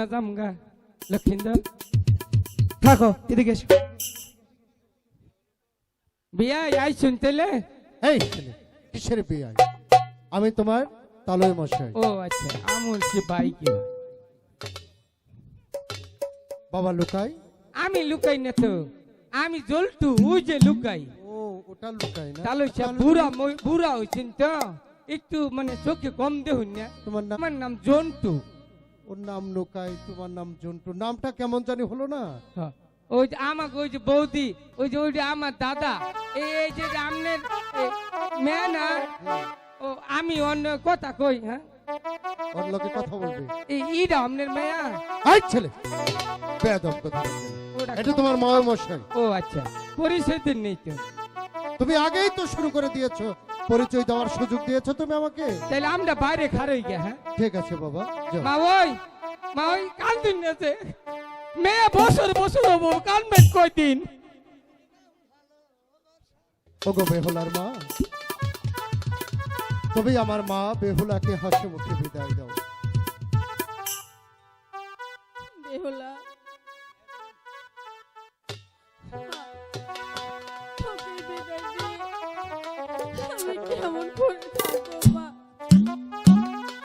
না জামগা লক্ষিন্দর। থাকো এদিকে এসো। বিয়া আই শুনতেলে? এই ছেলে, কিসের বিয়ে আমি তোমার তালয় মশাই। ও আচ্ছা আমল সে বাইকে বাবা লুকাই? আমি লুকাই না তো। আমি জলটু ওই যে লুকাই। ও ওটা লুকাই না। তাহলে সে বুড়া বুড়া হয়েছেন তো। একটু মানে চোখে কম দেখুন না। তোমার নাম? জন্টু ওর নাম লুকাই তোমার নাম জন্টু। নামটা কেমন জানি হলো না? হ্যাঁ। ওই যে আমাকে ওই যে বৌদি ওই যে ওই যে আমার দাদা এই যে আমনের মেয়ে না? ও আমি অন্য কথা কই হ্যাঁ? ওর লোকে কথা বলবে। এই ইরা আমনের মেয়া। আই ছেলে! কথা এটা তোমার মায়ের মশাই। ও আচ্ছা। পরিচয় দিন নেই তো। তুমি আগেই তো শুরু করে দিয়েছ। পরিচয় দেওয়ার সুযোগ দিয়েছ তুমি আমাকে? তাহলে আমরা বাইরে খারই গে হ্যাঁ? ঠিক আছে বাবা যাও। মা ওই মা ওই কাল দিন আছে মেয়ে বছর বছর হব কানবেন কয় দিন ওগো বেহুলার মা তবে আমার মা বেহুলাকে হাসি মুখে বিদায় দাও।